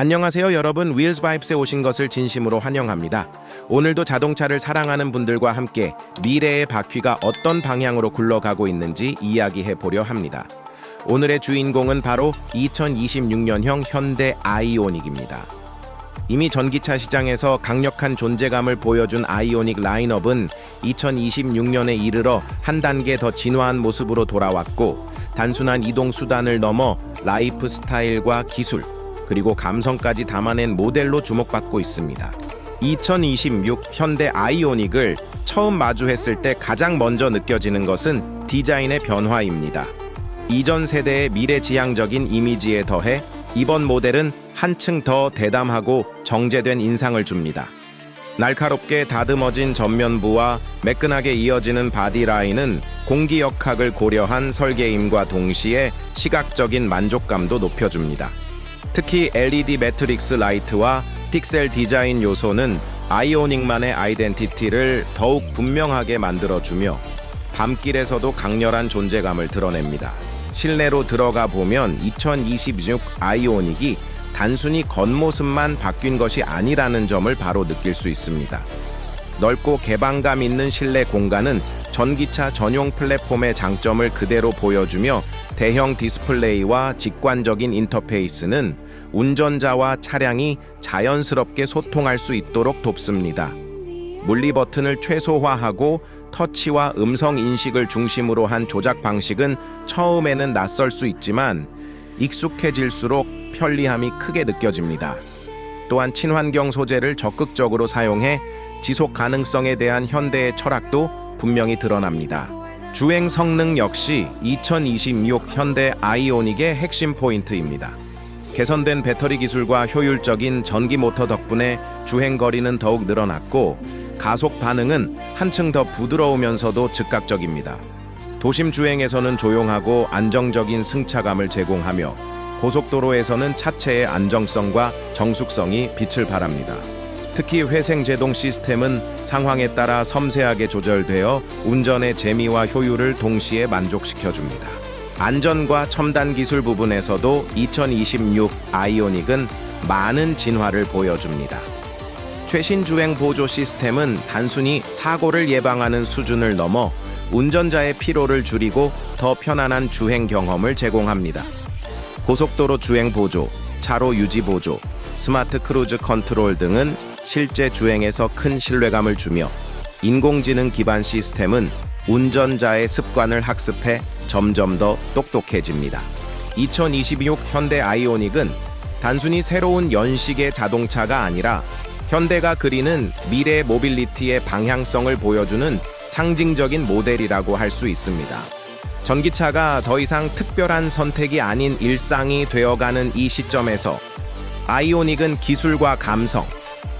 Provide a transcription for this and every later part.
안녕하세요 여러분 윌즈 바이브스에 오신 것을 진심으로 환영합니다. 오늘도 자동차를 사랑하는 분들과 함께 미래의 바퀴가 어떤 방향으로 굴러가고 있는지 이야기해 보려 합니다. 오늘의 주인공은 바로 2026년형 현대 아이오닉입니다. 이미 전기차 시장에서 강력한 존재감을 보여준 아이오닉 라인업은 2026년에 이르러 한 단계 더 진화한 모습으로 돌아왔고 단순한 이동 수단을 넘어 라이프 스타일과 기술 그리고 감성까지 담아낸 모델로 주목받고 있습니다. 2026 현대 아이오닉을 처음 마주했을 때 가장 먼저 느껴지는 것은 디자인의 변화입니다. 이전 세대의 미래지향적인 이미지에 더해 이번 모델은 한층 더 대담하고 정제된 인상을 줍니다. 날카롭게 다듬어진 전면부와 매끈하게 이어지는 바디라인은 공기역학을 고려한 설계임과 동시에 시각적인 만족감도 높여줍니다. 특히 LED 매트릭스 라이트와 픽셀 디자인 요소는 아이오닉만의 아이덴티티를 더욱 분명하게 만들어주며 밤길에서도 강렬한 존재감을 드러냅니다. 실내로 들어가 보면 2026 아이오닉이 단순히 겉모습만 바뀐 것이 아니라는 점을 바로 느낄 수 있습니다. 넓고 개방감 있는 실내 공간은 전기차 전용 플랫폼의 장점을 그대로 보여주며 대형 디스플레이와 직관적인 인터페이스는 운전자와 차량이 자연스럽게 소통할 수 있도록 돕습니다. 물리 버튼을 최소화하고 터치와 음성 인식을 중심으로 한 조작 방식은 처음에는 낯설 수 있지만 익숙해질수록 편리함이 크게 느껴집니다. 또한 친환경 소재를 적극적으로 사용해 지속 가능성에 대한 현대의 철학도 분명히 드러납니다. 주행 성능 역시 2026 현대 아이오닉의 핵심 포인트입니다. 개선된 배터리 기술과 효율적인 전기 모터 덕분에 주행 거리는 더욱 늘어났고 가속 반응은 한층 더 부드러우면서도 즉각적입니다. 도심 주행에서는 조용하고 안정적인 승차감을 제공하며 고속도로에서는 차체의 안정성과 정숙성이 빛을 발합니다. 특히 회생 제동 시스템은 상황에 따라 섬세하게 조절되어 운전의 재미와 효율을 동시에 만족시켜줍니다. 안전과 첨단 기술 부분에서도 2026 아이오닉은 많은 진화를 보여줍니다. 최신 주행 보조 시스템은 단순히 사고를 예방하는 수준을 넘어 운전자의 피로를 줄이고 더 편안한 주행 경험을 제공합니다. 고속도로 주행 보조, 차로 유지 보조, 스마트 크루즈 컨트롤 등은 실제 주행에서 큰 신뢰감을 주며 인공지능 기반 시스템은 운전자의 습관을 학습해 점점 더 똑똑해집니다. 2026 현대 아이오닉은 단순히 새로운 연식의 자동차가 아니라 현대가 그리는 미래 모빌리티의 방향성을 보여주는 상징적인 모델이라고 할 수 있습니다. 전기차가 더 이상 특별한 선택이 아닌 일상이 되어가는 이 시점에서 아이오닉은 기술과 감성,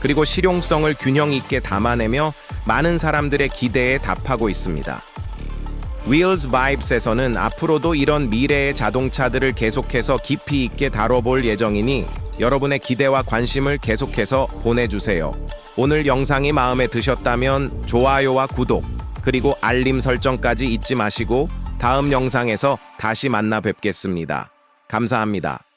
그리고 실용성을 균형 있게 담아내며 많은 사람들의 기대에 답하고 있습니다. Wheels Vibes에서는 앞으로도 이런 미래의 자동차들을 계속해서 깊이 있게 다뤄볼 예정이니 여러분의 기대와 관심을 계속해서 보내주세요. 오늘 영상이 마음에 드셨다면 좋아요와 구독, 그리고 알림 설정까지 잊지 마시고 다음 영상에서 다시 만나 뵙겠습니다. 감사합니다.